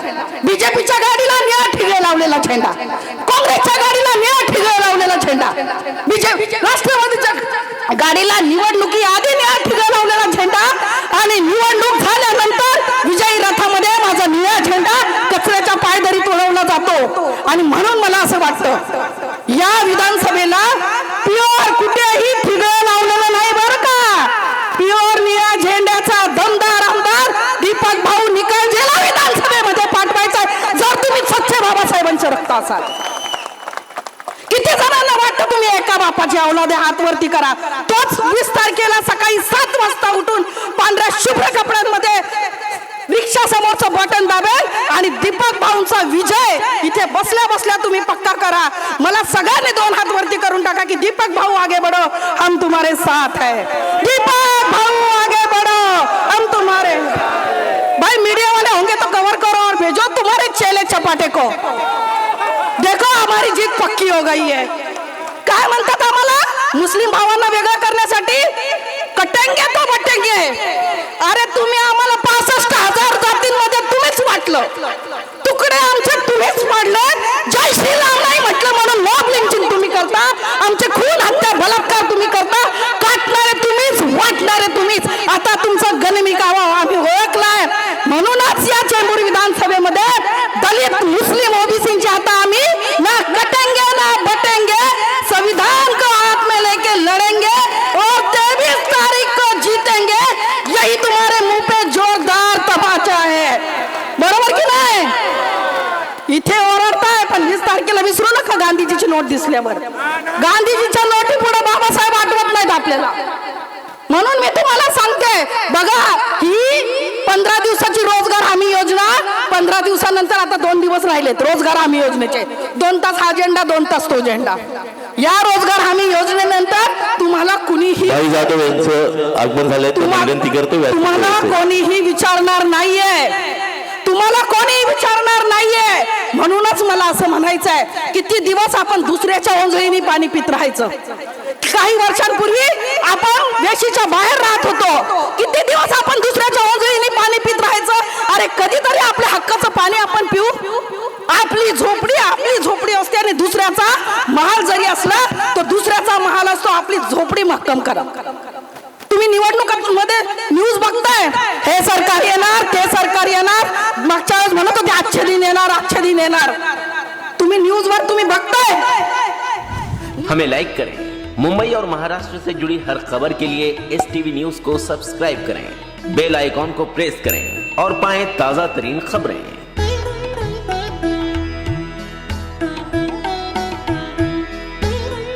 झेंडा. बीजेपीच्या गाडीला निळा ठिगळे लावलेला झेंडा. काँग्रेसच्या गाडीला निळा ठिगळे लावलेला झेंडा. बीजेपी राष्ट्रवादीच्या गाडीला निवडणुकी आधी निळा ठिगळे लावलेला झेंडा आणि निवडणूक झाल्यानंतर विजयी रथामध्ये माझा निळा झेंडा कचऱ्याच्या पायदरीत उडवला जातो. आणि म्हणून मला असं वाटतं या विधानसभेला प्युअर कुठेही ठिगळं लावलेलं नाही बरं का प्युअर निळ्या झेंड्याचा दमदार आमदार दीपक भाऊ निकालजेला विधानसभेमध्ये पाठवायचा आहे, जर तुम्ही स्वच्छ असाल किती जणांना वाटतं तुम्ही एका बापाची औलादे हात वरती करा? तोच वीस तारखेला सकाळी सात वाजता उठून पांढऱ्या शुभ्र कपड्यांमध्ये रिक्षा समोरचं बटन दाबेल आणि दीपक भाऊंचा विजय इथे बसल्या बसल्या तुम्ही पक्का करा. मला सगळ्यांनी दोन हात वरती करून टाका की दीपक भाऊ आगे बढ़ो हम तुम्हारे साथ है. दीपक भाऊ आगे बढ़ो हम तुम्हारे भाई मीडिया वाले होंगे तो कवर करो और भेजो तुम्हारे चेले चपाटे को. हमारी जीत पक्की हो गई है। काय म्हणतात आम्हाला? मुस्लिम भावांना वेगळं करण्यासाठी कटेंगे तो बटेंगे। अरे तुम्ही आम्हाला पासष्ट हजार जातींमध्ये तुम्हीच वाटलं। तुकडे आमचे तुम्हीच पाडले। जय श्रीराम नाही म्हटलं म्हणून लॉब लिंचिंग तुम्ही करता। आमचे खून हत्या बलात्कार तुम्ही करता। काटणारे तुम्हीच वाटणारे तुम्हीच। आता तुमचा गणमी गावा आम्ही ओळखलाय। म्हणूनच या चेंबूर विधानसभेमध्ये दलित मुस्लिम ओबीसींची आता आम्ही ना कटेंगे ना बटेंगे संविधान को हाथ में लेके लड़ेंगे और तेईस तारीख को जीतेंगे यही तुम्हारे मुंह पे जोरदार तमाचा है बरोबर की नाही इथे ओरडताय पण वीस तारखेला विसरू नका गांधीजीची नोट दिसल्यावर. गांधीजीच्या नोटी पुढे बाबासाहेब आठवत नाहीत आपल्याला. म्हणून मी तुम्हाला सांगते बघा ही पंधरा दिवसाची रोजगार हमी योजना पंधरा दिवसानंतर आता दोन दिवस राहिलेत रोजगार हमी योजनेचे. दोन तास हा झेंडा दोन तास तो झेंडा. या रोजगार हमी योजनेनंतर तुम्हाला कुणीही जाधव यांचं आगमन झालंय तुम्हाला. कोणीही विचारणार नाहीये तुम्हाला कोणी विचारणार नाहीये म्हणूनच मला असं म्हणायचं आहे किती दिवस आपण दुसऱ्याच्या ओंजळीने पाणी पित राहायचं. काही वर्षांपूर्वी आपण वेशीच्या बाहेर राहत होतो. किती दिवस आपण दुसऱ्याच्या ओंजळीने पाणी पित राहायचं? अरे कधीतरी आपल्या हक्काचं पाणी आपण पिऊ. आपली झोपडी आपली झोपडी असते आणि दुसऱ्याचा महाल जरी असला तर दुसऱ्याचा महाल असतो. आपली झोपडी महक्कम करा. तुम्ही निवडणुकांमध्ये न्यूज बघताय? हे सरकार न्यूज़ वर तुम्ही बघताय। हमें लाइक करें। मुंबई और महाराष्ट्र से जुड़ी हर खबर के लिए एस टीवी न्यूज़ को सब्सक्राइब करें। बेल आइकॉन को प्रेस करें और पाएँ ताज़ा तरीन खबरें।